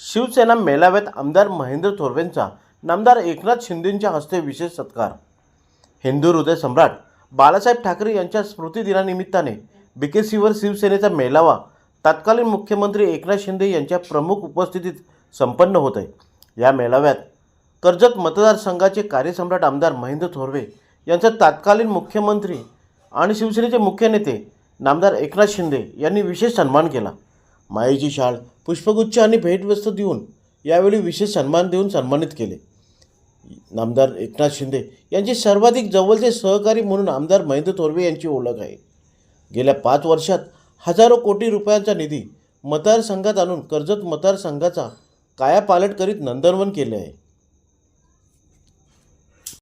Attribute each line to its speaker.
Speaker 1: शिवसेना मेळाव्यात आमदार महेंद्र थोरवेंचा नामदार एकनाथ शिंदेंच्या हस्ते विशेष सत्कार. हिंदू हृदय सम्राट बाळासाहेब ठाकरे यांच्या स्मृतिदिनानिमित्ताने बी के सीवर शिवसेनेचा मेळावा तत्कालीन मुख्यमंत्री एकनाथ शिंदे यांच्या प्रमुख उपस्थितीत संपन्न होत आहे या मेळाव्यात कर्जत मतदारसंघाचे कार्यसम्राट आमदार महेंद्र थोरवे यांचा तत्कालीन मुख्यमंत्री आणि शिवसेनेचे मुख्य नेते नामदार एकनाथ शिंदे यांनी विशेष सन्मान केला. मायेची शाळ पुष्पगुच्छ आणि भेटवस्तू देऊन यावेळी विशेष सन्मान देऊन सन्मानित केले. नामदार एकनाथ शिंदे यांचे सर्वाधिक जवळचे सहकारी म्हणून आमदार महेंद्र थोरवे यांची ओळख आहे. गेल्या पाच वर्षात हजारो कोटी रुपयांचा निधी मतदारसंघात आणून कर्जत मतदारसंघाचा कायापालट करीत नंदनवन केले आहे.